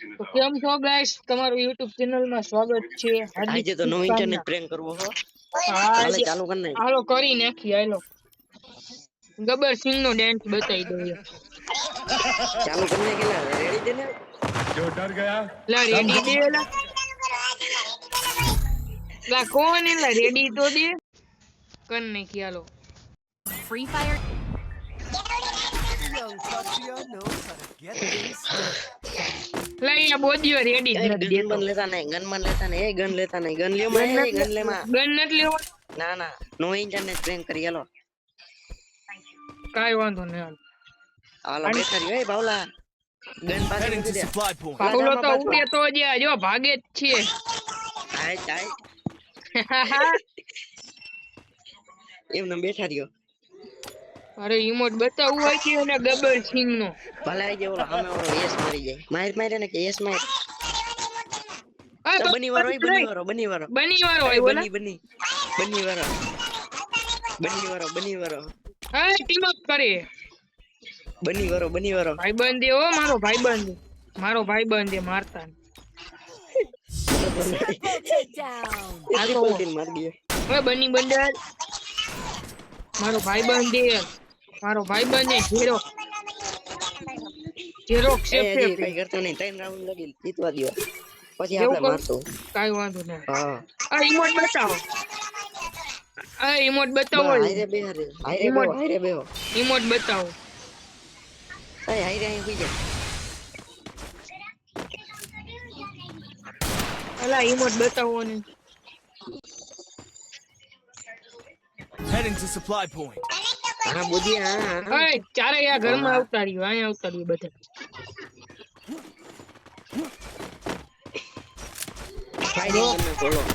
કેમ છો ગાઈસ તમારું YouTube ચેનલમાં સ્વાગત છે. આજે તો નવું ઇન્ટરનેટ પ્રેન્ક કરવો હો. ચાલુ કર નાખ હાલો કરી નાખી હાલો. ગબર સિંહ નો ડેન્સ બતાવી દઈએ ચાલુ કર નાખ એલા રેડી દે જો ડર ગયા? લા રેડી દે લા કોણ એલા? રેડી તો દે. કર નાખી હાલો. Free fire Young Pachia knows how to get things done. લા અહીંયા રેડી ગન બન લેતા નહીં ગન બન લેતા નહીં એ ગન લેતા નહીં. ગન લ્યો માં ગન લે માં ગન નથી લેવો. ના ના નો ઇન્ટરનેટ પ્રેન્ક કરી હાલો. કાઈ વાંધો નહીં હાલો. બેઠા રહ્યો એ બાવલા. ગન પાસે મૂકી દે. supply તો. ઉડે તો જ જો ભાગે જ છે હાય હાય. એમને બેઠા રહ્યો. અરે ઇમોટ બતાવવું હોય કે એને ગબ્બર સિંહ નો ભલે આઈ ઓલો સામે ઓલો યસ મરી જાય. માર માર ને કે યસ માર. તો બની વારો બની વારો બની વારો બની વારો હોય બોલા. બની. બની વાળો. બની વારો બની વારો હા ટીમ અપ કરે. બની વારો બની વારો ભાઈ બંધ ઓ મારો ભાઈબંધ. મારો ભાઈ બંધ મારતા. આ તો મારી બની બંદર મારો ભાઈબંધ. એ મારો ભાઈબંધ એ ઝીરો ઝીરો એ સેફ હજી કઈ કરતો નહીં ત્રણ રાઉન્ડ લગી જીતવા દ્યો પછી એવું આપણે કર. મારશું કાઈ વાંધો નહીં હા આ ઈમોટ બતાવો આ ઈમોટ બતાવો હાયરે બે હારે હાયરે બે Emote. હાયરે બેહો ઈમોટ બતાવો અરે હાયરે અહીં સુઈ જા અલા ઈમોટ બતાવો ને Heading to supply point. હા બોધી હા હા ચારે આ ઘરમાં આવતા અહીંયા આવતા રહ્યો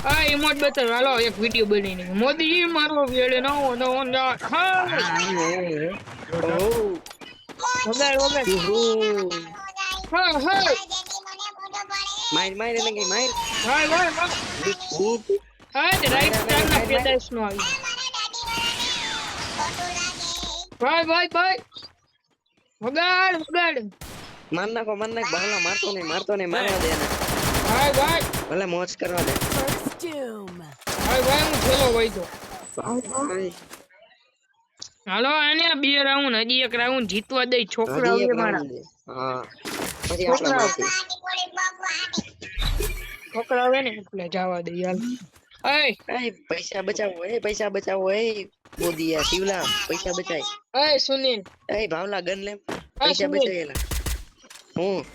હા ઈમોટ બતાવો. હાલો એક વિડિયો બનાવીને. મોદીજી મારો વેળે નવો નવો ના- હા. હા હા. માર માર એને કઈ માર? હા હા હા. હા તે રાઈટ પેદાશ નો આવી. ભાઈ ભાઈ ભાઈ. વગાડ વગાડ. માર નાખો માર નાખ બાવલા મારતો નહીં મારતો નહીં મારવા દે એને. ભાઈ ભાઈ. ભલે મોજ કરવા દે. ભાઈ ભાઈ હું છેલ્લો ભાઈ, હાલો આને બે રાઉન્ડ હજી એક રાઉન્ડ જીતવા દઈ છોકરા હજી એક મારા. દે. હા. પછી આપણે છોકરાઓ. ને એટલે જવા હાલ. અય એ પૈસા બચાવો એ પૈસા બચાવો એ. બોદિયા શિવલા પૈસા બચાય. અય સુનિલ. એ ભાવલા ગન લે. પૈસા બચાયેલા હું?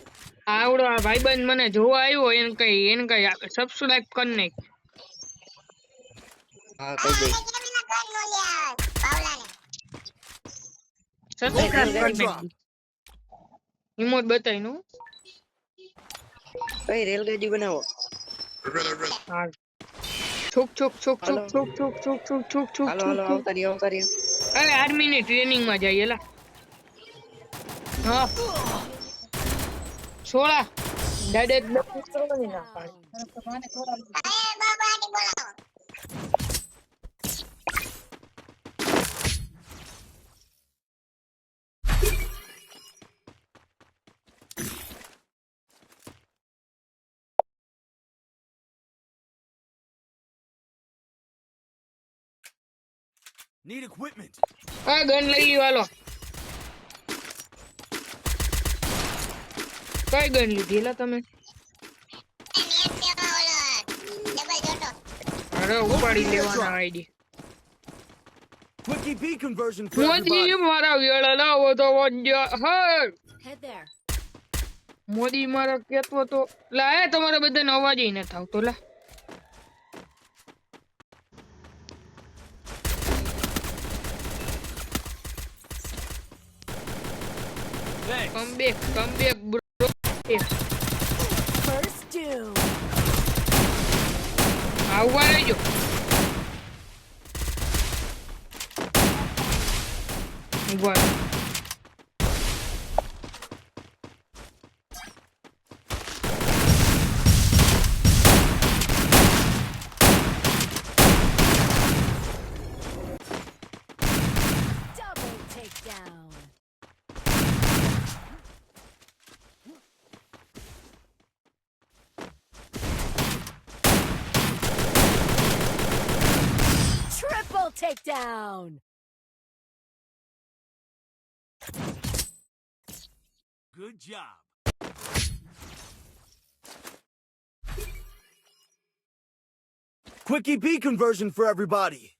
આવડો આ ભાઈબંધ મને જોવા આવ્યો એને કઈ એને કઈ સબસ્ક્રાઇબ કર નાખ હા કઈ દે. સબસ્ક્રાઇબ કરી નાખ ઈમોટ બતાવી નું. કઈ રેલગાડી બનાવો. હાલ છુક છોક છોક છોક છોક છોક છોક છુક છોક છોક હાલો હાલો રહ્યો આવતા અરે આર્મી ની ટ્રેનિંગમાં જઈએ લા હા. છોડા દાદા જ લખી કરવાની ના પાડે. Need equipment. આ ગન લઈ લ્યો હાલો કઈ ગન લીધી લા તમે અરે ઉપાડી લેવાના ID Quickie B conversion for Modi. મારા વેળા લાવો તો વંજા હે Head there. મોદી મારા કેતો તો લા એ તમારે બધાને અવાજ ય નથી તો લા Thanks. Come back, come back, bro. First two. How are you? What? Down. Good job. Quickie B conversion for everybody.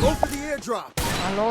Go for the airdrop. Hello